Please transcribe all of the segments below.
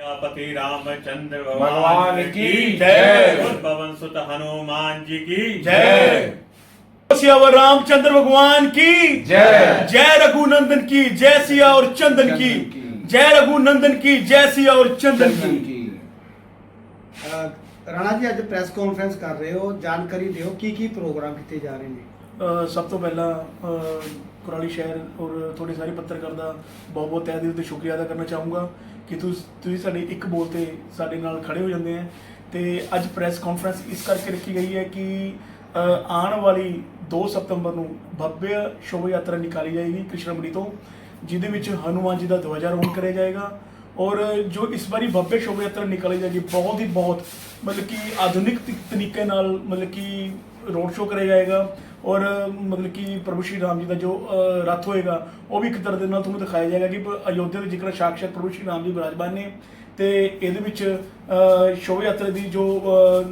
पति रामचंद्र भगवान की जय जय। और पवन सुत हनुमान जी की जय सियावर रामचंद्र भगवान की जय जय रघुनंदन की जय सिया और चंदन की चंदन की। जय रघुनंदन की जय सिया और चंदन चंदन की की ਅਹ ਰਾਣਾ ਜੀ ਅੱਜ ਪ੍ਰੈਸ ਕਾਨਫਰੰਸ ਕਰ ਰਹੇ ਹੋ ਜਾਣਕਾਰੀ ਦਿਓ ਕੀ ਕੀ ਪ੍ਰੋਗਰਾਮ ਕੀਤੇ ਜਾ ਰਹੇ ਨੇ ਅ, ਸਭ ਤੋਂ ਪਹਿਲਾਂ ਅ, ਕੁਰਾਲੀ ਸ਼ਹਿਰ ਔਰ ਤੁਹਾਡੇ ਸਾਰੇ ਪੱਤਰਕਾਰ ਦਾ ਬਹੁਤ ਬਹੁਤ ਤਹਿ ਦਿਲ ਤੋਂ ਸ਼ੁਕਰੀਆ ਅਦਾ ਕਰਨਾ ਚਾਹੂੰਗਾ ਕਿ ਤੁਸੀਂ ਤੁਸੀਂ ਸਾਡੇ ਇੱਕ ਬੋਲ ਤੇ ਸਾਡੇ ਨਾਲ ਖੜੇ ਹੋ ਜਾਂਦੇ ਆ। ਤੇ ਅੱਜ ਪ੍ਰੈਸ ਕਾਨਫਰੰਸ ਇਸ ਕਰਕੇ ਰੱਖੀ ਗਈ ਹੈ ਕਿ ਆਉਣ ਵਾਲੀ 2 ਸਤੰਬਰ ਨੂੰ ਭਵਯ ਸ਼ੋਭਾ ਯਾਤਰਾ ਨਿਕਾਲੀ ਜਾਏਗੀ ਕ੍ਰਿਸ਼ਨਾਮਣੀ ਤੋਂ, ਜਿਹਦੇ ਵਿੱਚ ਹਨੂਮਾਨ ਜੀ ਦਾ ਧਵਜਾਰੋਹਣ ਕਰਿਆ ਜਾਏਗਾ। ਔਰ ਜੋ ਇਸ ਵਾਰੀ ਭਵਯ ਸ਼ੋਭਾ ਯਾਤਰਾ ਨਿਕਾਲੀ ਜਾਏਗੀ, ਬਹੁਤ ਹੀ ਬਹੁਤ ਮਤਲਬ ਕਿ ਆਧੁਨਿਕ ਤਰੀ- ਤਰੀਕੇ ਨਾਲ ਮਤਲਬ ਕਿ ਰੋਡ ਸ਼ੋਅ ਕਰਿਆ ਜਾਏਗਾ ਔਰ ਮਤਲਬ ਕਿ ਪ੍ਰਭੂ ਸ਼੍ਰੀ ਰਾਮ ਜੀ ਦਾ ਜੋ ਰੱਥ ਹੋਏਗਾ ਉਹ ਵੀ ਇੱਕ ਤਰ੍ਹਾਂ ਦੇ ਨਾਲ ਤੁਹਾਨੂੰ ਦਿਖਾਇਆ ਜਾਏਗਾ ਕਿ ਪ- ਅਯੋਧਿਆ ਦੇ ਜਿਕਰ ਸਾਕਸ਼ਾਤ ਪ੍ਰਭੂ ਸ਼੍ਰੀ ਰਾਮ ਜੀ ਬਿਰਾਜਮਾਨ ਨੇ ਤੇ ਇਹਦੇ ਵਿੱਚ ਅ, ਸ਼ੋਭਾ ਯਾਤਰਾ ਦੀ ਜੋ ਅ,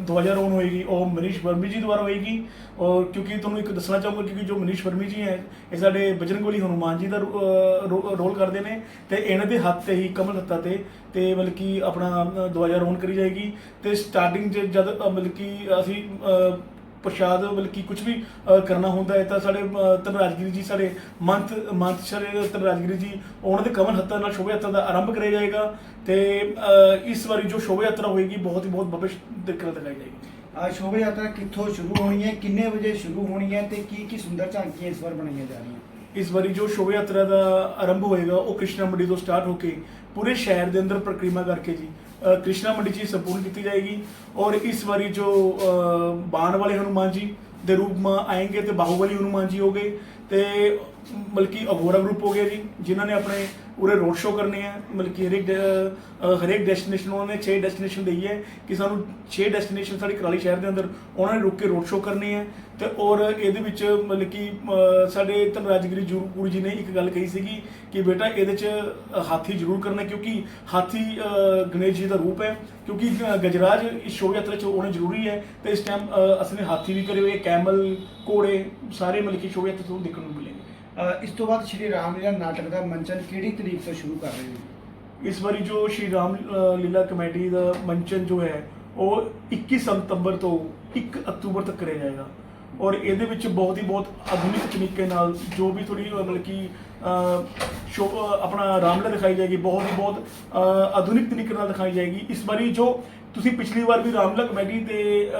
ਹੋਏਗੀ ਉਹ ਮਨੀਸ਼ ਵਰਮੀ ਜੀ ਦੁਆਰਾ ਹੋਏਗੀ। ਔਰ ਕਿਉਂਕਿ ਤੁਹਾਨੂੰ ਇੱਕ ਦੱਸਣਾ ਚਾਹੂੰਗਾ ਕਿਉਂਕਿ ਜੋ ਮਨੀਸ਼ ਵਰਮੀ ਜੀ ਹੈ ਇਹ ਸਾਡੇ ਬਜਰੰਗਬਲੀ ਹਨੂਮਾਨ ਜੀ ਦਾ ਰੋ- ਰੋ- ਰੋਲ ਕਰਦੇ ਨੇ ਤੇ ਇਹਨਾਂ ਦੇ ਹੱਥ ਤੇ ਹੀ ਕਮਲ ਹੱਤਾ ਤੇ ਤੇ ਮਤਲਬ ਕਿ ਆਪਣਾ ਅ, ਕਰੀ ਜਾਏਗੀ। ਤੇ ਸਟਾਰਟਿੰਗ ਜਦ ਮਤਲਬ ਕਿ ਅਸੀਂ ਪ੍ਰਸ਼ਾਦ ਮਤਲਬ ਕਿ ਕੁਝ ਵੀ ਅ, ਕਰਨਾ ਹੁੰਦਾ ਹੈ ਤਾਂ ਸਾਡੇ ਅ, ਧਨਰਾਜਗਿਰੀ ਜੀ ਸਾਡੇ ਮੰਤ ਮੰਤ ਸਾਡੇ ਧਨਰਾਜਗਿਰੀ ਜੀ ਉਹਨਾਂ ਦੇ ਕਮਲ ਹੱਥਾਂ ਨਾਲ ਸ਼ੋਭਾ ਯਾਤਰਾ ਦਾ ਆਰੰਭ ਕਰਿਆ ਜਾਏਗਾ ਤੇ ਅ, ਇਸ ਵਾਰੀ ਜੋ ਸ਼ੋਭਾ ਯਾਤਰਾ ਹੋਏਗੀ ਬਹੁਤ ਹੀ ਬਹੁਤ ਭਵਿਸ਼ ਦਿਖਾਈ ਜਾਏਗੀ। ਅੱਜ ਸ਼ੋਭਾ ਯਾਤਰਾ ਕਿੱਥੋਂ ਸ਼ੁਰੂ ਹੋਣੀ ਹੈ ਕਿੰਨੇ ਵਜੇ ਸ਼ੁਰੂ ਹੋਣੀ ਹੈ ਤੇ ਕੀ ਕੀ ਸੁੰਦਰ ਝਾਂਕੀਆਂ ਇਸ ਵਾਰ ਬਣਾਈਆਂ ਜਾ ਰਹੀਆਂ? ਇਸ ਵਾਰੀ ਜੋ ਸ਼ੋਭਾ ਯਾਤਰਾ ਦਾ ਆਰੰਭ ਹੋਏਗਾ ਉਹ ਕ੍ਰਿਸ਼ਨਾ ਮੰਡੀ ਤੋਂ ਸਟਾਰਟ ਹੋ ਕੇ ਪੂਰੇ ਸ਼ਹਿਰ ਦੇ ਅੰਦਰ ਪ੍ਰਕ੍ਰਿਮਾ ਕਰਕੇ ਜੀ ਕ੍ਰਿਸ਼ਨਾ ਮੰਡੀ 'ਚ ਹੀ ਸੰਪੂਰਨ ਕੀਤੀ ਜਾਏਗੀ ਔਰ ਇਸ ਵਾਰੀ ਜੋ ਅ, ਬਾਣ ਵਾਲੇ ਹਨੂਮਾਨ ਜੀ ਦੇ ਰੂਪ ਮਾ ਆਏंगे ਤੇ ਬਾਹੂਬਲੀ ਹਨੂਮਾਨ ਜੀ ਹੋ ਗਏ ਤੇ ਬਲਕਿ ਅਗੋਰਾ ਗਰੁੱਪ ਹੋ ਗਿਆ ਜੀ ਜਿਨ੍ਹਾਂ ਨੇ ਆਪਣੇ ਉਰੇ ਰੋਡ ਸ਼ੋਅ ਕਰਨੇ ਆ। ਮਤਲਬ ਕਿ ਹਰੇਕ ਡ- ਅ, ਹਰੇਕ ਡੈਸਟੀਨੇਸ਼ਨ ਉਹਨਾਂ ਨੇ 6 ਡੈਸਟੀਨੇਸ਼ਨ ਦੇਈ ਹੈ ਕਿ ਸਾਨੂੰ 6 ਡੈਸਟੀਨੇਸ਼ਨ ਸਾਡੀ ਕਰਾਲੀ ਸ਼ਹਿਰ ਦੇ ਅੰਦਰ ਉਹਨਾਂ ਨੇ ਰੁਕ ਕੇ ਰੋਡ ਸ਼ੋਅ ਕਰਨੇ ਆ। ਤੇ ਔਰ ਇਹਦੇ ਵਿੱਚ ਮਤਲਬ ਕਿ ਸਾਡੇ ਧਨਰਾਜਗਿਰੀ ਜੂਰਪੁਰ ਜੀ ਨੇ ਇੱਕ ਗੱਲ ਕਹੀ ਸੀਗੀ ਕਿ ਬੇਟਾ ਇਹਦੇ 'ਚ ਅ, ਹਾਥੀ ਜ਼ਰੂਰ ਕਰਨਾ ਕਿਉਂਕਿ ਹਾਥੀ ਅ, ਗਣੇਸ਼ ਜੀ ਦਾ ਰੂਪ ਹੈ। ਕਿਉਂਕਿ ਗ- ਗਜਰਾਜ ਇਸ ਸ਼ੋਅ ਯਾਤਰਾ 'ਚ ਹੋਣਾ ਜ਼ਰੂਰੀ ਹੈ। ਤੇ ਇਸ ਟਾਈਮ ਅਸੀਂ ਨੇ ਹਾਥੀ ਵੀ ਕਰੇ ਹੋਏ ਕੈਮਲ ਘੋੜੇ ਸਾਰੇ ਮਤਲਬ ਕਿ ਸ਼ੋਅ ਯਾਤਰਾ ਤੋਂ ਦੇਖਣ ਨੂੰ ਮਿਲੇ। ਇਸ ਤੋਂ ਬਾਅਦ ਸ਼੍ਰੀ ਰਾਮ ਲੀਲਾ ਨਾਟਕ ਦਾ ਮੰਚਨ ਕਿਹੜੀ ਤਰੀਕ ਤੋਂ ਸ਼ੁਰੂ ਕਰ ਰਹੇ ਹੋ? ਇਸ ਵਾਰੀ ਜੋ ਸ਼੍ਰੀ ਰਾਮ ਅ, ਲੀਲਾ ਕਮੇਟੀ ਦਾ ਮੰਚਨ ਜੋ ਹੈ ਉਹ 21 ਸਤੰਬਰ ਤੋਂ 1 ਅਕਤੂਬਰ ਤੱਕ ਕਰਿਆ ਜਾਏਗਾ। ਔਰ ਇਹਦੇ ਵਿੱਚ ਬਹੁਤ ਹੀ ਬਹੁਤ ਆਧੁਨਿਕ ਤਰੀਕੇ ਨਾਲ ਜੋ ਵੀ ਥੋੜੀ ਮਤਲਬ ਕਿ ਸ਼ੋ ਆਪਣਾ ਰਾਮਲੀਲਾ ਦਿਖਾਈ ਜਾਏਗੀ, ਬਹੁਤ ਹੀ ਬਹੁਤ ਆਧੁਨਿਕ ਤਰੀਕੇ ਨਾਲ ਦਿਖਾਈ ਜਾਏਗੀ। ਇਸ ਵਾਰੀ ਜੋ ਤੁਸੀਂ ਪਿਛਲੀ ਵਾਰ ਵੀ ਰਾਮਲੀਲਾ ਕਮੇਟੀ 'ਤੇ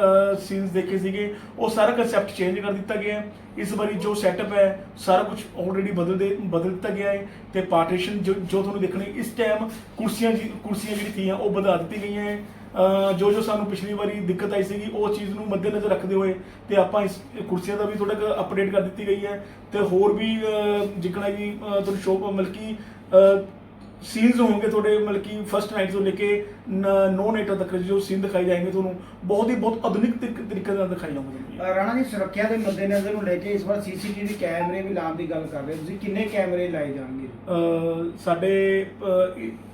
ਸੀਨਸ ਦੇਖੇ ਸੀਗੇ, ਉਹ ਸਾਰਾ ਕਨਸੈਪਟ ਚੇਂਜ ਕਰ ਦਿੱਤਾ ਗਿਆ ਹੈ। ਇਸ ਵਾਰੀ ਜੋ ਸੈਟਅਪ ਹੈ, ਸਾਰਾ ਕੁਝ ਆਲਰੇਡੀ ਬਦਲ ਦੇ, ਬਦਲ ਦਿੱਤਾ ਗਿਆ ਹੈ ਤੇ ਪਾਰਟੀਸ਼ਨ ਜੋ ਤੁਹਾਨੂੰ ਦੇਖਣੇ, ਇਸ ਟਾਈਮ ਕੁਰਸੀਆਂ ਜੀ, ਕੁਰਸੀਆਂ ਜਿਹੜੀ ਥੀਆਂ, ਉਹ ਵਧਾ ਦਿੱਤੀ ਗਈਆਂ ਹੈ। ਜੋ ਜੋ ਸਾਨੂੰ ਪਿਛਲੀ ਵਾਰੀ ਦਿੱਕਤ ਆਈ ਸੀਗੀ ਉਹ ਚੀਜ਼ ਨੂੰ ਮੱਦੇਨਜ਼ਰ ਰੱਖਦੇ ਹੋਏ ਤੇ ਆਪਾਂ ਇਸ ਕੁਰਸੀਆਂ ਦਾ ਵੀ ਥੋੜਾ ਜਿਹਾ ਅਪਡੇਟ ਕਰ ਦਿੱਤੀ ਗਈ ਹੈ ਤੇ ਹੋਰ ਵੀ ਜਿਕਣਾ ਜੀ ਤੁਹਾਨੂੰ ਸ਼ੋਅ ਮਤਲਬ ਕਿ ਸੀਨਸ ਹੋਣਗੇ ਤੁਹਾਡੇ ਮਤਲਬ ਕਿ ਫਸਟ ਨਾਈਟ ਤੋਂ ਲੈ ਕੇ 9 ਨਾਈਟਾਂ ਤੱਕ ਜੋ ਸੀਨ ਦਿਖਾਈ ਜਾਣਗੇ ਤੁਹਾਨੂੰ ਬਹੁਤ ਹੀ ਬਹੁਤ ਆਧੁਨਿਕ ਤਰੀਕ- ਨਾਲ ਦਿਖਾਈ ਜਾਣਗੇ ਰਾਣਾ ਜੀ ਸੁਰੱਖਿਆ ਦੇ ਮੱਦੇਨਜ਼ਰ ਨੂੰ ਲੈ ਕੇ ਇਸ ਵਾਰ ਸੀਸੀਟੀਵੀ ਕੈਮਰੇ ਵੀ ਲਾਉਣ ਦੀ ਗੱਲ ਕਰ ਰਹੇ ਤੁਸੀਂ ਕਿੰਨੇ ਕੈਮਰੇ ਲਾਏ ਜਾਣਗੇ? ਸਾਡੇ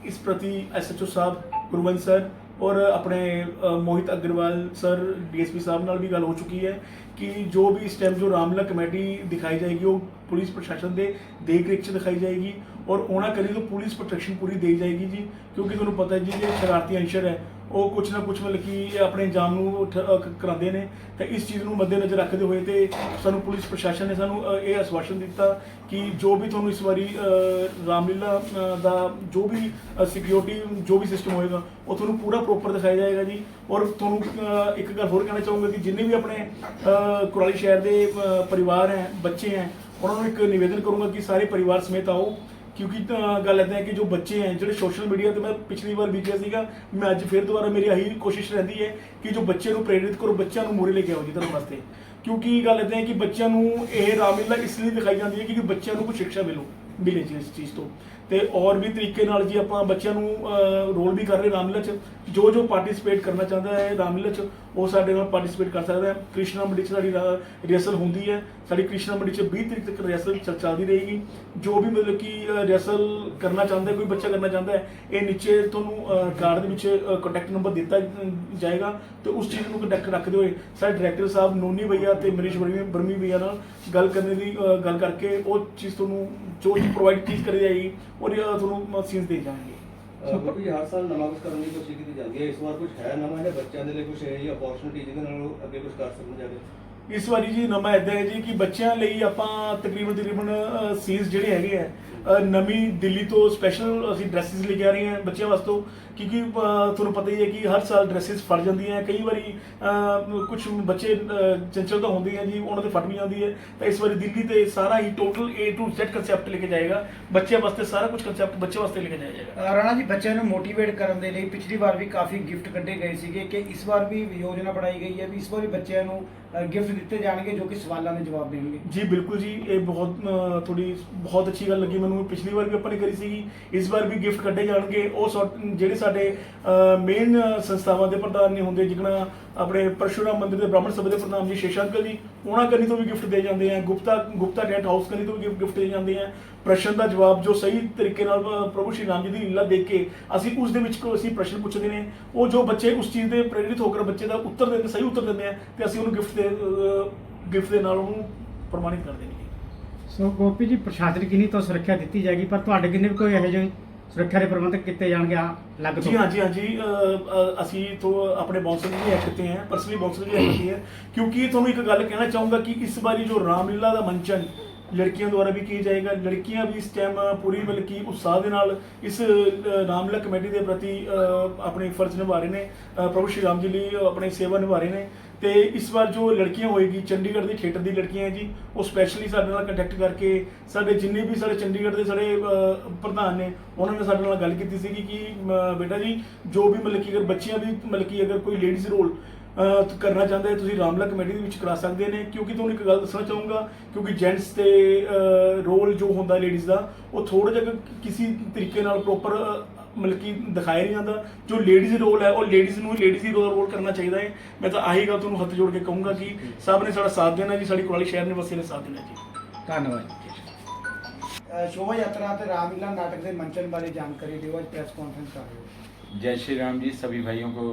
ਇਸ ਪ੍ਰਤੀ ਐਸਐਚਓ ਸਾਹਿਬ ਗੁਰਵੰਤ ਸਰ ਔਰ ਆਪਣੇ ਮੋਹਿਤ ਅਗਰਵਾਲ ਸਰ, ਡੀਐਸਪੀ ਸਾਹਿਬ ਨਾਲ ਵੀ ਗੱਲ ਹੋ ਚੁੱਕੀ ਹੈ ਕਿ ਜੋ ਵੀ ਸਟੈਪ ਜੋ ਰਾਮਲਾ ਕਮੇਟੀ ਦਿਖਾਈ ਜਾਏਗੀ, ਉਹ ਪੁਲਿਸ ਪ੍ਰਸ਼ਾਸਨ ਦੇ ਦੇਖ ਰੇਖ 'ਚ ਦਿਖਾਈ ਜਾਏਗੀ ਔਰ ਉਹਨਾਂ ਕਰੀ ਤੋਂ ਪੁਲਿਸ ਪ੍ਰੋਟੈਕਸ਼ਨ ਪੂਰੀ ਦੇਈ ਜਾਏਗੀ ਜੀ, ਕਿਉਂਕਿ ਤੁਹਾਨੂੰ ਪਤਾ ਹੈ ਜੀ ਜਿਹੜੇ ਸ਼ਰਾਰਤੀ ਅੰਸ਼ਰ ਹੈ ਉਹ ਕੁਛ ਨਾ ਕੁਛ ਮਤਲਬ ਕਿ ਆਪਣੇ ਜਾਮ ਨੂੰ ਠ- ਅ, ਕ- ਕਰਾਉਂਦੇ ਨੇ ਤਾਂ ਇਸ ਚੀਜ਼ ਨੂੰ ਮੱਦੇਨਜ਼ਰ ਰੱਖਦੇ ਹੋਏ ਤੇ ਸਾਨੂੰ ਪੁਲਿਸ ਪ੍ਰਸ਼ਾਸਨ ਨੇ ਸਾਨੂੰ ਅ, ਇਹ ਆਸ਼ਵਾਸਨ ਦਿੱਤਾ ਕਿ ਜੋ ਵੀ ਤੁਹਾਨੂੰ ਇਸ ਵਾਰੀ ਅ, ਰਾਮਲੀਲਾ ਅ, ਦਾ ਜੋ ਵੀ ਸਿਕਿਉਰਿਟੀ ਜੋ ਵੀ ਸਿਸਟਮ ਹੋਏਗਾ ਉਹ ਤੁਹਾਨੂੰ ਪੂਰਾ ਪ੍ਰੋਪਰ ਦਿਖਾਇਆ ਜਾਏਗਾ ਜੀ। ਔਰ ਤੁਹਾਨੂੰ ਅ, ਇੱਕ ਗੱਲ ਹੋਰ ਕਹਿਣਾ ਚਾਹੂੰਗਾ ਕਿ ਜਿੰਨੇ ਵੀ ਆਪਣੇ ਅ, ਕੁਰਾਲੀ ਸ਼ਹਿਰ ਦੇ ਅ, ਪਰਿਵਾਰ ਹੈ ਬੱਚੇ ਹੈ ਉਹਨਾਂ ਨੂੰ ਇੱਕ ਨਿਵੇਦਨ ਕਰੂੰਗਾ ਕਿ ਸਾਰੇ ਪਰਿਵਾਰ ਸਮੇਤ ਆਓ। ਕਿਉਂਕਿ ਤਾਂ ਗੱਲ ਇਦਾਂ ਹੈ ਕਿ ਜੋ ਬੱਚੇ ਹੈ, ਜਿਹੜੇ ਸੋਸ਼ਲ ਮੀਡੀਆ ਤੇ ਮੈਂ ਪਿਛਲੀ ਵਾਰ ਵੀ ਕਿਹਾ ਸੀਗਾ, ਮੈਂ ਅੱਜ ਫਿਰ ਦੁਬਾਰਾ ਮੇਰੀ ਆਹੀ ਕੋਸ਼ਿਸ਼ ਰਹਿੰਦੀ ਹੈ ਕਿ ਜੋ ਬੱਚੇ ਨੂੰ ਪ੍ਰੇਰਿਤ ਕਰੋ, ਬੱਚਿਆਂ ਨੂੰ ਮੂਹਰੇ ਲੈ ਕੇ ਆਓ ਜੀ ਧਰਮ ਵਾਸਤੇ। ਕਿਉਂਕਿ ਗੱਲ ਇਦਾਂ ਹੈ ਕਿ ਬੱਚਿਆਂ ਨੂੰ ਇਹ ਰਾਮਲੀਲਾ ਇਸ ਲਈ ਦਿਖਾਈ ਜਾਂਦੀ ਹੈ ਕਿਉਂਕਿ ਬੱਚਿਆਂ ਨੂੰ ਕੁਝ ਸਿੱਖਿਆ ਮਿਲੂ। ਮਿਲੇ ਜੀ ਇਸ ਚੀਜ਼ ਤੋਂ। ਤੇ ਔਰ ਵੀ ਤਰੀਕੇ ਨਾਲ ਜੀ ਆਪਾਂ ਬੱਚਿਆਂ ਨੂੰ ਰੋਲ ਵੀ ਕਰ ਰਹੇ ਰਾਮਲੀਲਾ ਚ। ਜੋ ਜੋ ਪਾਰਟਿਸਿਪੇਟ ਕਰਨਾ ਚਾਹੁੰਦਾ ਹੈ ਰਾਮਲੀਲਾ ਚ, ਉਹ ਸਾਡੇ ਨਾਲ ਪਾਰਟਿਸਿਪੇਟ ਕਰ ਸਕਦਾ ਹੈ। ਕ੍ਰਿਸ਼ਨਾ ਮੰਡੀ ਚ ਸਾਡੀ ਰਿਹਰਸਲ ਹੁੰਦੀ ਹੈ। ਸਾਡੀ ਕ੍ਰਿਸ਼ਨਾ ਮੰਡੀ ਚ 20 ਤਰੀਕ ਤੱਕ ਰਿਹਰਸਲ ਚੱਲਦੀ ਰਹੇਗੀ। ਜੋ ਵੀ ਮਤਲਬ ਕਿ ਰਿਹਰਸਲ ਕਰਨਾ ਚਾਹੁੰਦਾ ਕੋਈ ਬੱਚਾ ਕਰਨਾ ਚਾਹੁੰਦਾ ਹੈ, ਇਹ ਨੀਚੇ ਤੁਹਾਨੂੰ ਕਾਰਡ ਦੇ ਵਿੱਚ ਕੰਟੈਕਟ ਨੰਬਰ ਦਿੱਤਾ ਜਾਏਗਾ। ਤੇ ਉਸ ਚੀਜ਼ ਨੂੰ ਕੰਟੈਕਟ ਰੱਖਦੇ ਹੋਏ ਸਾਡੇ ਡਾਇਰੈਕਟਰ ਸਾਹਿਬ ਨੋਨੀ ਭਈਆ ਤੇ ਮਨੀਸ਼ ਬਰਮੀ ਬਰਮੀ ਭਈਆ ਨਾਲ ਗੱਲ ਕਰਨ ਦੀ ਗੱਲ ਕਰਕੇ ਉਹ ਚੀਜ਼ ਤੁਹਾਨੂੰ ਜੋ ਚੀਜ਼ ਪ੍ਰੋਵਾਈਡ ਚੀਜ਼ ਕਰੀ ਜਾਏਗੀ ਉਹ ਤੁਹਾਨੂੰ ਸੀਨਸ ਦੇ ਜਾਣਗੇ। ਕਿਉਂਕਿ ਹਰ ਸਾਲ ਨਵਾਂ ਕੁਝ ਕਰਨ ਦੀ ਕੋਸ਼ਿਸ਼ ਕੀਤੀ ਜਾਂਦੀ ਹੈ। ਇਸ ਵਾਰ ਕੁਝ ਹੈ ਨਵਾਂ ਇਹਦੇ ਬੱਚਿਆਂ ਦੇ ਲਈ ਕੁਝ ਹੈ ਜੀ ਅਪੋਰਚੁਨਿਟੀ ਜਿਹਦੇ ਨਾਲ ਉਹ ਅੱਗੇ ਕੁਝ ਕਰ ਸਕਣ ਜਾ ਕੇ ਇਸ ਵਾਰੀ ਜੀ ਨਵਾਂ ਇਦਾਂ ਹੈ ਜੀ ਕਿ ਬੱਚਿਆਂ ਲਈ ਆਪਾਂ ਤਕਰੀਬਨ ਤਕਰੀਬਨ ਸੀਨਸ ਜਿਹੜੇ ਹੈਗੇ ਆ ਅ, ਨਵੀਂ ਦਿੱਲੀ ਤੋਂ ਸਪੈਸ਼ਲ ਅਸੀਂ ਡਰੈਸਸ ਲੈ ਕੇ ਆ ਰਹੇ ਹਾਂ ਬੱਚਿਆਂ ਵਾਸਤੇ। ਕਿਉਂਕਿ ਤੁਹਾਨੂੰ ਪਤਾ ਹੀ ਹੈ ਕਿ ਹਰ ਸਾਲ ਡਰੈਸਸ ਫਟ ਜਾਂਦੀਆਂ ਕਈ ਵਾਰੀ ਕੁਝ ਬੱਚੇ ਚੰਚਲ ਤਾਂ ਹੁੰਦੇ ਆ ਜੀ ਉਹਨਾਂ ਦੇ ਫਟ ਵੀ ਜਾਂਦੀ ਹੈ। ਤਾਂ ਇਸ ਵਾਰੀ ਦਿੱਲੀ ਤੇ ਸਾਰਾ ਹੀ total A to Z concept ਲੈ ਕੇ ਜਾਏਗਾ। ਬੱਚਿਆਂ ਵਾਸਤੇ ਸਾਰਾ ਕੁਝ ਕਨਸੈਪਟ ਬੱਚੇ ਵਾਸਤੇ ਲੈ ਕੇ ਜਾਇਆ ਜਾਏਗਾ ਰਾਣਾ ਜੀ ਬੱਚਿਆਂ ਨੂੰ ਮੋਟੀਵੇਟ ਕਰਨ ਦੇ ਲਈ ਪਿਛਲੀ ਵਾਰ ਵੀ ਕਾਫੀ ਗਿਫਟ ਕੱਢੇ ਗਏ ਸੀਗੇ ਕਿ ਇਸ ਵਾਰ ਵੀ ਯੋਜਨਾ ਬਣਾਈ ਗਈ ਹੈ ਵੀ ਇਸ ਵਾਰ ਵੀ ਬੱਚਿਆਂ ਨੂੰ ਗਿਫਟ ਦਿੱਤੇ ਜਾਣਗੇ ਜੋ ਕਿ ਸਵਾਲਾਂ ਦੇ ਜਵਾਬ ਦੇਣਗੇ। ਜੀ ਬਿਲਕੁਲ ਜੀ ਇਹ ਬਹੁਤ ਥੋੜੀ ਬਹੁਤ ਅੱਛੀ ਗੱਲ ਲੱਗੀ ਮੈਨੂੰ। ਪਿਛਲੀ ਵਾਰ ਵੀ ਆਪਾਂ ਨੇ ਕਰੀ ਸੀਗੀ ਇਸ ਵਾਰ ਵੀ ਗਿਫਟ ਕੱਢੇ ਜਾਣਗੇ। ਉਹ ਸੌ- ਜਿਹੜੇ ਸਾਡੇ ਮੇਨ ਸੰਸਥਾਵਾਂ ਦੇ ਪ੍ਰਧਾਨ ਨੇ ਹੁੰਦੇ ਜਿਗਣਾ ਆਪਣੇ ਪਰਸ਼ੂਰਾਮ ਮੰਦਿਰ ਦੇ ਬ੍ਰਾਹਮਣ ਸਭਾ ਦੇ ਪ੍ਰਧਾਨ ਜੀ ਸ਼ੇਸ਼ਾਂਕਲ ਜੀ ਉਹਨਾਂ ਕੰਨੀ ਤੋਂ ਵੀ ਗਿਫਟ ਦੇ ਜਾਂਦੇ ਆ। ਗੁਪਤਾ ਗੁਪਤਾ ਟੈਂਟ ਹਾਊਸ ਕੰਨੀ ਤੋਂ ਵੀ ਗਿਫਟ ਦੇ ਜਾਂਦੇ ਆ। ਪ੍ਰਸ਼ਨ ਦਾ ਜਵਾਬ ਜੋ ਸਹੀ ਤਰੀਕੇ ਨਾਲ ਅ, ਪ੍ਰਭੂ ਸ਼੍ਰੀ ਰਾਮ ਜੀ ਦੀ ਲੀਲਾ ਦੇਖ ਕੇ ਅਸੀਂ ਉਸ ਦੇ ਵਿੱਚ ਕੋ ਅਸੀਂ ਪ੍ਰਸ਼ਨ ਪੁੱਛਦੇ ਨੇ। ਉਹ ਜੋ ਬੱਚੇ ਉਸ ਚੀਜ਼ ਦੇ ਪ੍ਰੇਰਿਤ ਹੋ ਕੇ ਬੱਚੇ ਦਾ ਉੱਤਰ ਦਿੰਦੇ ਸਹੀ ਉੱਤਰ ਦਿੰਦੇ ਆ ਤੇ ਅਸੀਂ ਉਹਨੂੰ ਗਿਫਟ ਦੇ ਗਿਫਟ ਦੇ ਨਾਲ ਉਹਨੂੰ ਪ੍ਰਮਾਣਿਤ ਕਰ ਦੇਣਗੇ ਸੋ ਗੋਪੀ ਜੀ, ਪ੍ਰਸ਼ਾਸਨ ਕਿੰਨੀ ਤੋਂ ਸੁਰੱਖਿਆ ਦਿੱਤੀ ਜਾਏਗੀ? ਪਰ ਤੁਹਾਡੇ ਕਿੰਨੇ ਕੋਈ ਇਹੋ ਜਿਹੇ ਸੁਰੱਖਿਆ ਦੇ ਪ੍ਰਬੰਧਕ ਕੀਤੇ ਜਾਣਗੇ ਲੱਗ ਤੋਂ? ਜੀ ਹਾਂ ਜੀ ਹਾਂ, ਜੀ ਅਸੀਂ ਤੋਂ ਆਪਣੇ ਬਾਉਂਸਰ ਵੀ ਐਕਟ ਤੇ ਹੈ, ਪਰਸਨਲੀ ਬਾਉਂਸਰ ਵੀ ਐਕਟ ਹੈ। ਕਿਉਂਕਿ ਤੁਹਾਨੂੰ ਇੱਕ ਗੱਲ ਕਹਿਣਾ ਚਾਹੂੰਗਾ ਕਿ ਇਸ ਵਾਰੀ ਜੋ ਰਾਮਲੀਲਾ ਦਾ ਮੰਚਨ ਲੜਕੀਆਂ ਦੁਆਰਾ ਵੀ ਕੀ ਜਾਏਗਾ, ਲੜਕੀਆਂ ਵੀ ਇਸ ਟਾਈਮ ਪੂਰੀ ਬਲਕਿ ਉਤਸ਼ਾਹ ਦੇ ਨਾਲ ਇਸ ਰਾਮਲਾ ਕਮੇਟੀ ਦੇ ਪ੍ਰਤੀ ਆਪਣੇ ਫਰਜ਼ ਨਿਭਾ ਰਹੇ ਨੇ ਪ੍ਰਭੂ ਸ਼੍ਰੀ ਰਾਮ ਜੀ ਲਈ ਆਪਣੀ ਸੇਵਾ ਨਿਭਾ ਰਹੇ ਨੇ। ਤੇ ਇਸ ਵਾਰ ਜੋ ਲੜਕੀਆਂ ਹੋਏਗੀ, ਚੰਡੀਗੜ੍ਹ ਦੇ ਥੀਏਟਰ ਦੀ ਲੜਕੀਆਂ ਹੈ ਜੀ, ਉਹ ਸਪੈਸ਼ਲੀ ਸਾਡੇ ਨਾਲ ਕੰਟੈਕਟ ਕਰਕੇ ਸਾਡੇ ਜਿੰਨੇ ਵੀ ਸਾਡੇ ਚੰਡੀਗੜ੍ਹ ਦੇ ਸਾਡੇ ਪ੍ਰਧਾਨ ਨੇ, ਉਹਨਾਂ ਨੇ ਸਾਡੇ ਨਾਲ ਗੱਲ ਕੀਤੀ ਸੀਗੀ ਕਿ ਬੇਟਾ ਜੀ, ਜੋ ਵੀ ਮਤਲਬ ਕਿ ਅਗਰ ਬੱਚੀਆਂ ਵੀ ਮਤਲਬ ਕਿ ਅਗਰ ਕੋਈ ਲੇਡੀਜ਼ ਰੋਲ ਕਰਨਾ ਚਾਹੁੰਦੇ ਤੁਸੀਂ ਰਾਮਲਾ ਕਮੇਟੀ ਦੇ ਵਿੱਚ ਕਰਾ ਸਕਦੇ ਨੇ। ਕਿਉਂਕਿ ਤੁਹਾਨੂੰ ਇੱਕ ਗੱਲ ਦੱਸਣਾ ਚਾਹੂੰਗਾ, ਕਿਉਂਕਿ ਜੈਂਟਸ ਤੇ ਰੋਲ ਜੋ ਹੁੰਦਾ ਲੇਡੀਜ਼ ਦਾ, ਉਹ ਥੋੜਾ ਜਿਹਾ ਕਿਸੇ ਤਰੀਕੇ ਨਾਲ ਪ੍ਰੋਪਰ ਮਤਲਬ ਕਿ ਦਿਖਾਇਆ ਨਹੀਂ ਜਾਂਦਾ ਜੋ ਲੇਡੀਜ਼ ਰੋਲ ਹੈ ਉਹ ਲੇਡੀਜ਼ ਨੂੰ ਲੇਡੀਜ਼ ਹੀ ਰੋਲ ਕਰਨਾ ਚਾਹੀਦਾ ਹੈ ਮੈਂ ਤਾਂ ਆਹੀ ਗੱਲ ਤੁਹਾਨੂੰ ਹੱਥ ਜੋੜ ਕੇ ਕਹੂੰਗਾ ਕਿ ਸਭ ਨੇ ਸਾਡਾ ਸਾਥ ਦੇਣਾ ਜੀ ਸਾਡੀ ਕੁਰਾਲੀ ਸ਼ਹਿਰ ਨਿਵਾਸੀ ਨੇ ਸਾਥ ਦੇਣਾ ਜੀ ਧੰਨਵਾਦ ਅਹ ਸ਼ੋਭਾ ਯਾਤਰਾ ਤੇ ਰਾਮਲੀਲਾ ਨਾਟਕ ਦੇ ਮੰਚਨ ਬਾਰੇ ਜਾਣਕਾਰੀ ਦਿਓ ਅੱਜ ਪ੍ਰੈਸ ਕਾਨਫਰੰਸ ਕਰ ਰਹੇ ਹੋ जय श्री राम जी सभी भाइयों को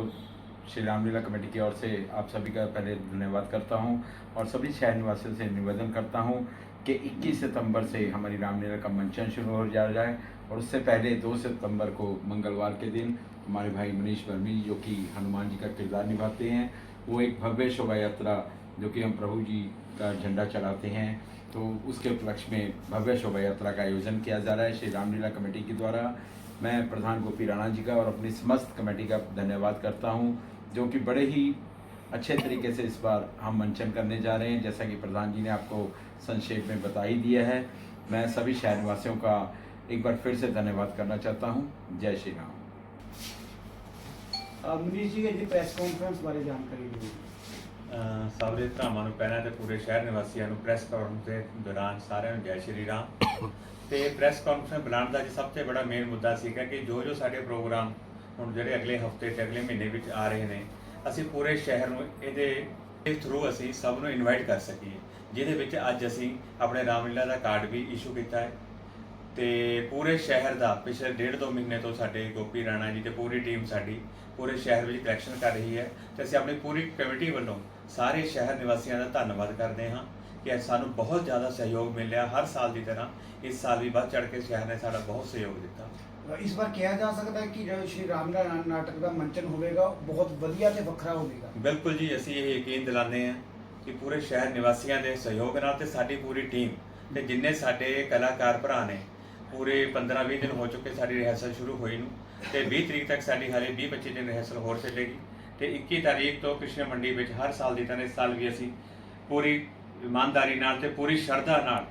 श्री रामलीला कमेटी की ओर से आप सभी का पहले धन्यवाद करता हूं और सभी शहर निवासियों से निवेदन करता हूं कि 21 सितंबर से हमारी रामलीला का मंचन शुरू हो जा रहा है और उससे पहले दो सितंबर को मंगलवार के दिन हमारे भाई मनीष वर्मी जो कि हनुमान जी का किरदार निभाते हैं, वो एक भव्य शोभा यात्रा जो कि हम प्रभु जी का झंडा चढ़ाते हैं तो उसके उपलक्ष्य में भव्य शोभा यात्रा का आयोजन किया जा रहा है श्री रामलीला कमेटी के द्वारा। मैं प्रधान गोपी राणा जी का और अपनी समस्त कमेटी का धन्यवाद करता हूँ, जो कि बड़े ही अच्छे तरीके से इस बार हम मंचन करने जा रहे हैं, जैसा कि प्रधान जी ने आपको संक्षेप में बता ही दिया है। मैं सभी शहर निवासियों का एक बार फिर से धन्यवाद करना चाहता हूं जय श्री राम ਅਹ ਮਨੀਸ਼ ਜੀ ਜੀ ਪ੍ਰੈਸ ਕਾਨਫਰੰਸ ਬਾਰੇ ਜਾਣਕਾਰੀ ਦਿਓ ਅ, ਸਭ ਦੇ ਭਰਾਵਾਂ ਨੂੰ ਪਹਿਲਾਂ ਤੇ ਪੂਰੇ ਸ਼ਹਿਰ ਨਿਵਾਸੀਆਂ ਨੂੰ ਪ੍ਰੈਸ ਕਾਨਫਰੰਸ ਦੇ ਦੌਰਾਨ ਸਾਰਿਆਂ ਨੂੰ ਜੈ ਸ਼੍ਰੀ ਰਾਮ ਤੇ ਪ੍ਰੈਸ ਕਾਨਫਰੰਸ ਬੁਲਾਉਣ ਦਾ ਜੀ ਸਭ ਤੋਂ ਬੜਾ ਮੇਨ ਮੁੱਦਾ ਸੀਗਾ ਕਿ ਜੋ ਜੋ ਸਾਡੇ ਪ੍ਰੋਗਰਾਮ ਹੁਣ ਜਿਹੜੇ ਅਗਲੇ ਹਫਤੇ ਤੇ ਅਗਲੇ ਮਹੀਨੇ ਵਿੱਚ ਆ ਰਹੇ ਨੇ ਅਸੀਂ ਪੂਰੇ ਸ਼ਹਿਰ ਨੂੰ ਇਹਦੇ ਦੇ ਥਰੂ ਅਸੀਂ ਸਭ ਨੂੰ ਇਨਵਾਈਟ ਕਰ ਸਕੀਏ ਜਿਹਦੇ ਵਿੱਚ ਅੱਜ ਅਸੀਂ ਆਪਣੇ ਰਾਮਲੀਲਾ ਦਾ ਕਾਰਡ ਵੀ ਇਸ਼ੂ ਕੀਤਾ ਹੈ ਤੇ ਪੂਰੇ ਸ਼ਹਿਰ ਦਾ ਪਿਛਲੇ ਡੇਢ ਦੋ ਮਹੀਨੇ ਤੋਂ ਸਾਡੇ ਗੋਪੀ ਰਾਣਾ ਜੀ ਤੇ ਪੂਰੀ ਟੀਮ ਸਾਡੀ ਪੂਰੇ ਸ਼ਹਿਰ ਵਿੱਚ ਕਲੈਕਸ਼ਨ ਕਰ ਰਹੀ ਹੈ ਤੇ ਅਸੀਂ ਆਪਣੀ ਪੂਰੀ ਕਮੇਟੀ ਵੱਲੋਂ ਸਾਰੇ ਸ਼ਹਿਰ ਨਿਵਾਸੀਆਂ ਦਾ ਧੰਨਵਾਦ ਕਰਦੇ ਹਾਂ ਕਿ ਸਾਨੂੰ ਬਹੁਤ ਜ਼ਿਆਦਾ ਸਹਿਯੋਗ ਮਿਲਿਆ ਹਰ ਸਾਲ ਦੀ ਤਰ੍ਹਾਂ। ਇਸ ਸਾਲ ਵੀ ਵੱਧ ਚੜ ਕੇ ਸ਼ਹਿਰ ਨੇ ਸਾਡਾ ਬਹੁਤ ਸਹਿਯੋਗ ਦਿੱਤਾ। ਇਸ ਵਾਰ ਕਿਹਾ ਜਾ ਸਕਦਾ ਹੈ ਕਿ ਜਿਹੜਾ ਸ਼੍ਰੀ ਨਾ- ਨਾਟਕ ਦਾ ਮੰਚਨ ਹੋਵੇਗਾ ਉਹ ਬਹੁਤ ਵਧੀਆ ਤੇ ਵੱਖਰਾ ਹੋਵੇਗਾ। ਬਿਲਕੁਲ ਜੀ ਅਸੀਂ ਇਹ ਯਕੀਨ ਦਿਲਾਉਂਦੇ ਹਾਂ ਕਿ ਪੂਰੇ ਸ਼ਹਿਰ ਨਿਵਾਸੀਆਂ ਦੇ ਸਹਿਯੋਗ ਨਾਲ ਤੇ ਸਾਡੀ ਪੂਰੀ ਟੀਮ ਤੇ ਜਿੰਨੇ ਸਾਡੇ ਕਲਾਕਾਰ ਭਰਾ ਨੇ ਪੂਰੇ 15-20 ਦਿਨ ਹੋ ਚੁੱਕੇ ਸਾਡੀ ਰਿਹਰਸਲ ਸ਼ੁਰੂ ਹੋਈ ਨੂੰ ਤੇ 20 ਤਰੀਕ ਤੱਕ ਸਾਡੀ ਹਾਲੇ 20-25 ਦਿਨ ਰਿਹਰਸਲ ਹੋਰ ਚੱਲੇਗੀ ਤੇ 21 ਤਾਰੀਖ ਤੋਂ ਕ੍ਰਿਸ਼ਨ ਮੰਡੀ ਵਿੱਚ ਹਰ ਸਾਲ ਦੀ ਤਰ੍ਹਾਂ ਇਸ ਸਾਲ ਵੀ ਅਸੀਂ ਪੂਰੀ ਇਮਾਨਦਾਰੀ ਨਾਲ ਤੇ ਪੂਰੀ ਸ਼ਰਧਾ ਨਾਲ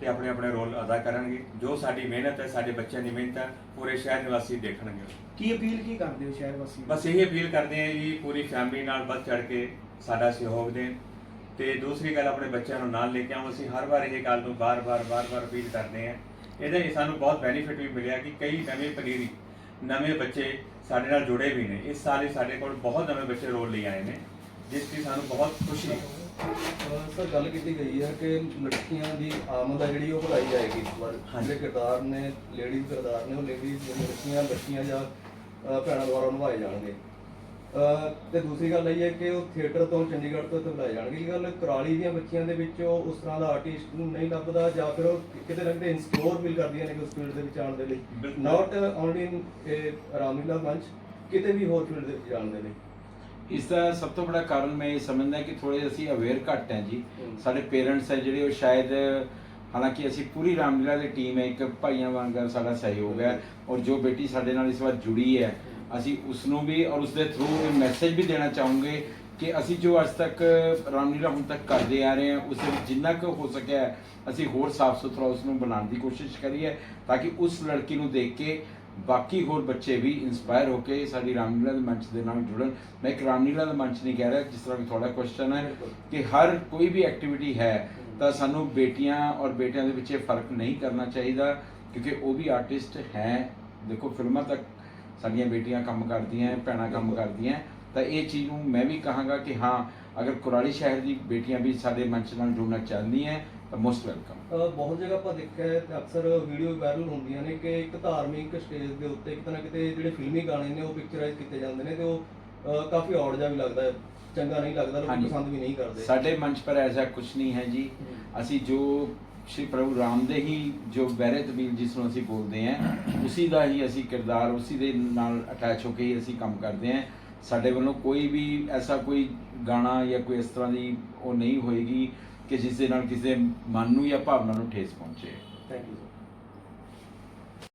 ਤੇ ਆਪਣੇ ਆਪਣੇ ਰੋਲ ਅਦਾ ਕਰਾਂਗੇ ਜੋ ਸਾਡੀ ਮਿਹਨਤ ਹੈ ਸਾਡੇ ਬੱਚਿਆਂ ਦੀ ਮਿਹਨਤ ਹੈ ਪੂਰੇ ਸ਼ਹਿਰ ਨਿਵਾਸੀ ਦੇਖਣਗੇ। ਕੀ ਅਪੀਲ ਕੀ ਕਰਦੇ ਹੋ ਸ਼ਹਿਰ ਵਾਸੀਆਂ ਨੂੰ? ਬਸ ਇਹ ਅਪੀਲ ਕਰਦੇ ਹਾਂ ਜੀ ਪੂਰੀ ਫੈਮਿਲੀ ਨਾਲ ਵੱਧ ਚੜ ਕੇ ਸਾਡਾ ਸਹਿਯੋਗ ਦੇਣ ਤੇ ਦੂਸਰੀ ਗੱਲ ਆਪਣੇ ਬੱਚਿਆਂ ਨੂੰ ਨਾਲ ਲੈ ਕੇ ਆਉਂ ਅਸੀਂ ਹਰ ਵਾਰ ਇਹ ਗੱਲ ਨੂੰ ਬਾਰ-ਬਾਰ ਬਾਰ-ਬਾਰ ਅਪੀਲ ਕਰਦੇ ਹਾਂ। ਇਹਦੇ ਸਾਨੂੰ ਬਹੁਤ ਬੈਨੀਫਿਟ ਵੀ ਮਿਲਿਆ ਕਿ ਕਈ ਨਵੇਂ ਪਨੀਰੀ ਨਵੇਂ ਬੱਚੇ ਸਾਡੇ ਨਾਲ ਜੁੜੇ ਵੀ ਨੇ। ਇਸ ਸਾਲ ਹੀ ਸਾਡੇ ਕੋਲ ਬਹੁਤ ਨਵੇਂ ਬੱਚੇ ਰੋਲ ਲਈ ਆਏ ਨੇ ਜਿਸ ਦੀ ਸਾਨੂੰ ਬਹੁਤ ਖੁਸ਼ੀ ਹੈ। ਸਰ ਗੱਲ ਕੀਤੀ ਗਈ ਹੈ ਕਿ ਲੜਕੀਆਂ ਦੀ ਆਮਦ ਆ ਜਿਹੜੀ ਉਹ ਵਧਾਈ ਜਾਏਗੀ ਇਸ ਵਾਰ। ਹਾਂਜੀ। ਜਿਹੜੇ ਕਿਰਦਾਰ ਨੇ ਲੇਡੀਜ਼ ਕਿਰਦਾਰ ਨੇ ਉਹ ਲੇਡੀਜ਼ ਲੜਕੀਆਂ ਬੱਚੀਆਂ ਜਾਂ ਭੈਣਾਂ ਦੁਆਰਾ ਨਿਭਾਏ ਜਾਣਗੇ। ਤੇ ਦੂਸਰੀ ਗੱਲ ਇਹ ਹੈ ਕਿ ਉਹ ਥੀਏਟਰ ਤੋਂ ਚੰਡੀਗੜ੍ਹ ਤੋਂ ਬੁਲਾਏ ਜਾਣਗੇ। ਇਹ ਗੱਲ ਕੁਰਾਲੀ ਦੀਆਂ ਬੱਚੀਆਂ ਦੇ ਵਿੱਚ ਉਹ ਉਸ ਤਰ੍ਹਾਂ ਦਾ ਆਰਟਿਸਟ ਨੂੰ ਨਹੀਂ ਲੱਭਦਾ ਜਾਂ ਫਿਰ ਉਹ ਕਿਤੇ ਕਿਤੇ ਇਨਸਕਿਉਰ ਫੀਲ ਕਰਦੀਆਂ ਨੇ ਕਿ ਉਸ ਫੀਲਡ ਦੇ ਵਿੱਚ ਆਉਣ ਦੇ ਲਈ। ਨਾਟ ਓਨਲੀ ਇਨ ਰਾਮਲੀਲਾ ਮੰਚ ਕਿਤੇ ਵੀ ਹੋਰ ਫੀਲਡ ਦੇ ਵਿੱਚ ਜਾਣ ਦੇ ਲਈ। ਇਸ ਦਾ ਸਭ ਤੋਂ ਬੜਾ ਕਾਰਨ ਮੈਂ ਇਹ ਸਮਝਦਾ ਕਿ ਥੋੜੇ ਅਸੀਂ ਅਵੇਅਰ ਘੱਟ ਹਾਂ ਜੀ। ਸਾਡੇ ਪੇਰੈਂਟਸ ਹੈ ਜਿਹੜੇ ਉਹ ਸ਼ਾਇਦ ਹਾਲਾਂਕਿ ਅਸੀਂ ਪੂਰੀ ਰਾਮਲੀਲਾ ਦੀ ਟੀਮ ਹੈ ਇੱਕ ਭਾਈਆਂ ਵਾਂਗਰ ਸਾਡਾ ਸਹਿਯੋਗ ਹੈ ਔਰ ਜੋ ਬੇਟੀ ਸਾਡੇ ਨਾਲ ਇਸ ਵਾਰ ਜੁੜੀ ਹੈ ਅਸੀਂ ਉਸ ਨੂੰ ਵੀ ਔਰ ਉਸ ਦੇ ਥਰੂ ਇਹ ਮੈਸੇਜ ਵੀ ਦੇਣਾ ਚਾਹੂੰਗੇ ਕਿ ਅਸੀਂ ਜੋ ਅੱਜ ਤੱਕ, ਰਾਮਲੀਲਾ ਹੁਣ ਤੱਕ ਕਰਦੇ ਆ ਰਹੇ ਹਾਂ, ਉਸ ਵਿੱਚ ਜਿੰਨਾ ਕੁ ਹੋ ਸਕਿਆ ਅਸੀਂ ਹੋਰ ਸਾਫ਼ ਸੁਥਰਾ ਉਸ ਨੂੰ ਬਣਾਉਣ ਦੀ ਕੋਸ਼ਿਸ਼ ਕਰੀਏ ਤਾਂ ਕਿ ਉਸ ਲੜਕੀ ਨੂੰ ਦੇਖ ਕੇ ਬਾਕੀ ਹੋਰ ਬੱਚੇ ਵੀ ਇਨਸਪਾਇਰ ਹੋ ਕੇ ਸਾਡੀ ਰਾਮਲੀਲਾ ਦੇ ਮੰਚ ਦੇ ਨਾਲ ਜੁੜਨ। ਮੈਂ ਇੱਕ ਰਾਮਲੀਲਾ ਦਾ ਮੰਚ ਨਹੀਂ ਕਹਿ ਰਿਹਾ, ਜਿਸ ਤਰ੍ਹਾਂ ਕਿ ਤੁਹਾਡਾ ਕੁਐਸਚਨ ਹੈ ਕਿ ਹਰ ਕੋਈ ਵੀ ਐਕਟੀਵਿਟੀ ਹੈ ਤਾਂ ਸਾਨੂੰ ਬੇਟੀਆਂ ਔਰ ਬੇਟਿਆਂ ਦੇ ਵਿੱਚ ਇਹ ਫ਼ਰਕ ਨਹੀਂ ਕਰਨਾ ਚਾਹੀਦਾ ਕਿਉਂਕਿ ਉਹ ਵੀ ਆਰਟਿਸਟ ਹੈ। ਦੇਖੋ, ਫਿਲਮਾਂ ਤੱਕ ਸਾਡੀਆਂ ਬੇਟੀਆਂ ਕੰਮ ਕਰਦੀਆਂ ਭੈਣਾਂ ਕੰਮ ਕਰਦੀਆਂ ਤਾਂ ਇਹ ਚੀਜ਼ ਨੂੰ ਮੈਂ ਵੀ ਕਹਾਂਗਾ ਕਿ ਹਾਂ ਅਗਰ ਕੁਰਾਲੀ ਸ਼ਹਿਰ ਦੀ ਬੇਟੀਆਂ ਵੀ ਸਾਡੇ ਮੰਚ ਨਾਲ ਜੁੜਨਾ ਚਾਹੁੰਦੀਆਂ ਹੈ, ਤਾਂ ਮੋਸਟ ਵੈਲਕਮ ਬਹੁਤ ਜਗ੍ਹਾ ਆਪਾਂ ਦੇਖਿਆ ਹੈ ਤੇ ਅਕਸਰ ਵੀਡੀਓ ਵਾਇਰਲ ਹੁੰਦੀਆਂ ਨੇ ਕਿ ਇੱਕ ਧਾਰਮਿਕ ਸਟੇਜ ਦੇ ਉੱਤੇ ਕਿਤੇ ਨਾ ਕਿਤੇ ਜਿਹੜੇ ਫਿਲਮੀ ਗਾਣੇ ਨੇ ਉਹ ਪਿਕਚਰਾਈਜ਼ ਕੀਤੇ ਜਾਂਦੇ ਨੇ ਤੇ ਉਹ ਕਾਫੀ ਔੜ ਜਿਹਾ ਵੀ ਲੱਗਦਾ ਹੈ ਚੰਗਾ ਨਹੀਂ ਲੱਗਦਾ ਲੋਕ। ਪਸੰਦ ਵੀ ਨਹੀਂ ਕਰਦੇ। ਸਾਡੇ ਮੰਚ ਪਰ ਐਸਾ ਕੁਝ ਨਹੀਂ ਹੈ ਜੀ। ਅਸੀਂ ਜੋ ਸ਼੍ਰੀ ਪ੍ਰਭੂ ਰਾਮ ਦੇ ਹੀ ਜੋ ਬਹਿਰੇ ਤਬੀਲ ਜਿਸ ਨੂੰ ਅਸੀਂ ਬੋਲਦੇ ਹਾਂ, ਉਸੇ ਦਾ ਹੀ ਅਸੀਂ ਕਿਰਦਾਰ, ਉਸੇ ਦੇ ਨਾਲ ਅਟੈਚ ਹੋ ਕੇ ਹੀ ਅਸੀਂ ਕੰਮ ਕਰਦੇ ਹਾਂ। ਸਾਡੇ ਵੱਲੋਂ ਕੋਈ ਵੀ ਐਸਾ ਕੋਈ ਗਾਣਾ ਜਾਂ ਕੋਈ ਇਸ ਤਰ੍ਹਾਂ ਦੀ ਉਹ ਨਹੀਂ ਹੋਏਗੀ ਕਿ ਜਿਸ ਦੇ ਨਾਲ ਕਿਸੇ ਮਨ ਨੂੰ ਜਾਂ ਭਾਵਨਾ ਨੂੰ ਠੇਸ ਪਹੁੰਚੇ। Thank you